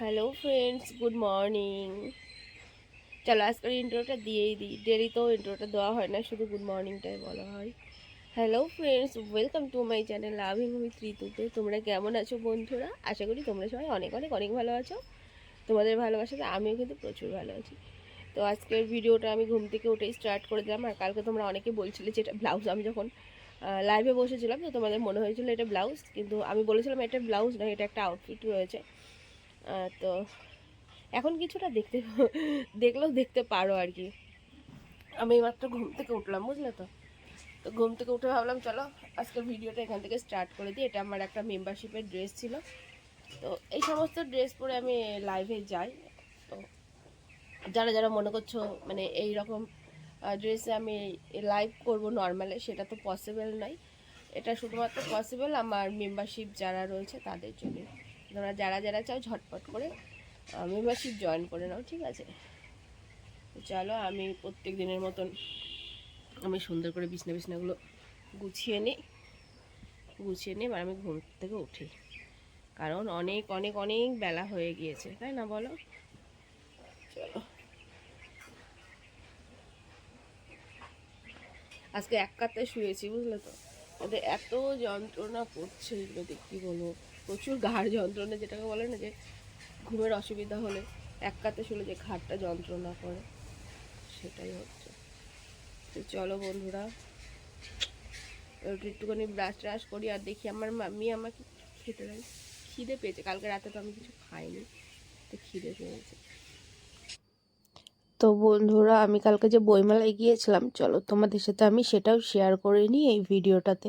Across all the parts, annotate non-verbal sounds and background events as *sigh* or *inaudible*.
Hello friends good morning চলো, আজকের ইন্ট্রোটা দিয়েই দিই। দেরিতেও ইন্ট্রোটা দেওয়া হয় না, শুধু গুড মর্নিংটাই বলা হয়। Hello friends welcome to my channel loving with ঋতুতে তোমরা কেমন আছো, বন্ধুরা? আশা করি তোমরা সবাই অনেক অনেক অনেক ভালো আছো। তোমাদের ভালোবাসাতে আমিও কিন্তু প্রচুর ভালো আছি। তো আজকের ভিডিওটা আমি ঘুম থেকে উঠেই স্টার্ট করে দিলাম। আর কালকে তোমরা অনেকে বলছিলে যে এটা ব্লাউজ আমি যখন লাইভে বসেছিলাম, তো তোমাদের মনে হয়েছিল এটা ব্লাউজ কিন্তু আমি বলেছিলাম এটা ব্লাউজ না এটা একটা আউটফিট রয়েছে। তো এখন কিছুটা দেখতে দেখলেও দেখতে পারো আর কি। আমি মাত্র ঘুম থেকে উঠলাম, বুঝলে তো? তো ঘুম থেকে উঠে ভাবলাম, চলো আজকের ভিডিওটা এখান থেকে স্টার্ট করে দিই। এটা আমার একটা মেম্বারশিপের ড্রেস ছিল। তো এই সমস্ত ড্রেস পরে আমি লাইভে যাই। তো যারা যারা মনে করছ মানে এই রকম ড্রেসে আমি লাইভ করব নর্মালে সেটা তো পসিবল নয়। এটা শুধুমাত্র পসিবল আমার মেম্বারশিপ যারা রয়েছে তাদের জন্য তোমরা যারা যারা চাও ঝটপট করে মেম্বারশিপ জয়েন করে নাও, ঠিক আছে? চলো, আমি প্রত্যেক দিনের মতন আমি সুন্দর করে বিছনা বিছনাগুলো গুছিয়ে নিই। গুছিয়ে নিই এবার আমি ঘুম থেকে উঠি। কারণ অনেক অনেক অনেক বেলা হয়ে গিয়েছে, তাই না বলো? চলো। আজকে এক কাতে শুয়েছি, বুঝলে তো? ওদের এত যন্ত্রণা করছে যদি কী বলব? প্রচুর ঘাড় যন্ত্রণা, যেটাকে বলে না যে ঘুমের অসুবিধা হলে এক কাতে শুলে যে ঘাড়টা যন্ত্রণা করে, সেটাই হচ্ছে। তো চলো বন্ধুরা একটুখানি ব্রাশ ট্রাশ করি আর দেখি আমার মাম্মি আমাকে খেতে দেয়। খিদে পেয়েছে, কালকে রাতে তো আমি কিছু খাইনি, তো খিদে পেয়েছে। তো বন্ধুরা, আমি কালকে যে বইমেলায় গিয়েছিলাম, চলো তোমাদের সাথে আমি সেটাও শেয়ার করে নিই এই ভিডিওটাতে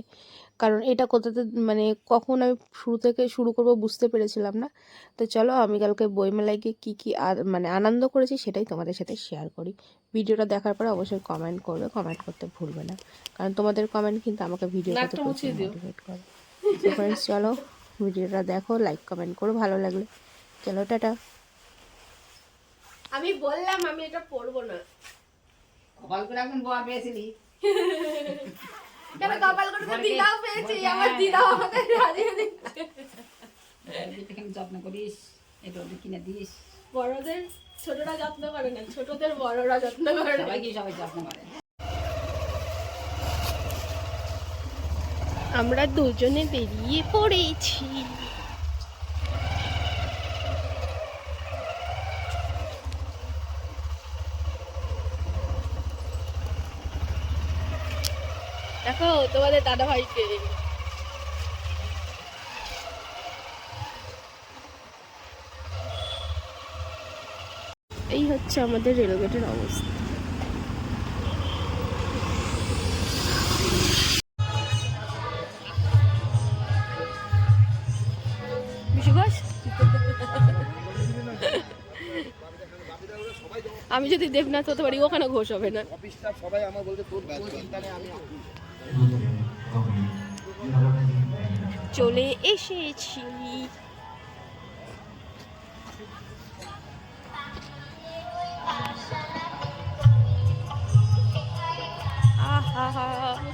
কারণ এটা কোথাতে মানে কখন আমি শুরু থেকে শুরু করব বুঝতে পেরেছিলাম না। তো চলো আমি কালকে বইমেলায় গিয়ে কী কী মানে আনন্দ করেছি সেটাই তোমাদের সাথে শেয়ার করি। ভিডিওটা দেখার পরে অবশ্যই কমেন্ট করবে কমেন্ট করতে ভুলবে না। কারণ তোমাদের কমেন্ট কিন্তু আমাকে মোটিভেট করে। তো ফ্রেন্ডস চলো ভিডিওটা দেখো লাইক কমেন্ট করো ভালো লাগলে। চলো টাটা। আমি বললাম আমি এটা পরবো না। কপাল করে এখন বয়া পেয়েছিলি। *laughs* কেন কপাল করে দিদাও পেয়েছি আমার দিদাও আমাকে দিচ্ছে। এখানে যত্ন করিস এটা ওদের কিনে দিস। বড়দের ছোটরা যত্ন করে না ছোটদের বড়রা যত্ন করে সবাই কি সবাই যত্ন করে। আমরা দুজনে বেরিয়ে পড়েছি। দেখো তোমাদের দাদা ভাইকে এই হচ্ছে আমাদের রেলগেটের অবস্থা। আমি যদি দেবনাথ হতে পারি ওখানে ঘোষ হবে না। অফিসটা সবাই আমার বলতে তোর ব্যস্ত। আমি চলে এসেছি আহা আমি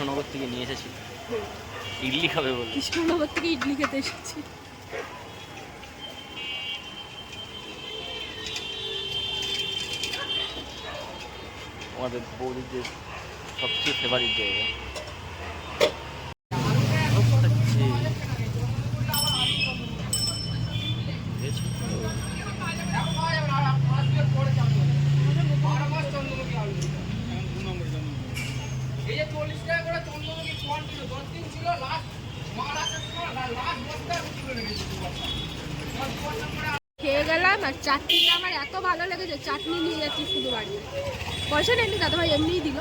কৃষ্ণনগর থেকে নিয়ে এসেছি। ইডলি খাবে বলে। কৃষ্ণনগর থেকে ইডলি খেতে এসেছি। আমাদের বৌদির যে সবচেয়ে ফেভারিট জায়গা। খেয়ে গেলাম আর চাটনিটা আমার এত ভালো লেগেছে, চাটনি নিয়ে যাচ্ছি শুধু বাড়ি। পয়সা নেই দাদাভাই এমনিই দিল।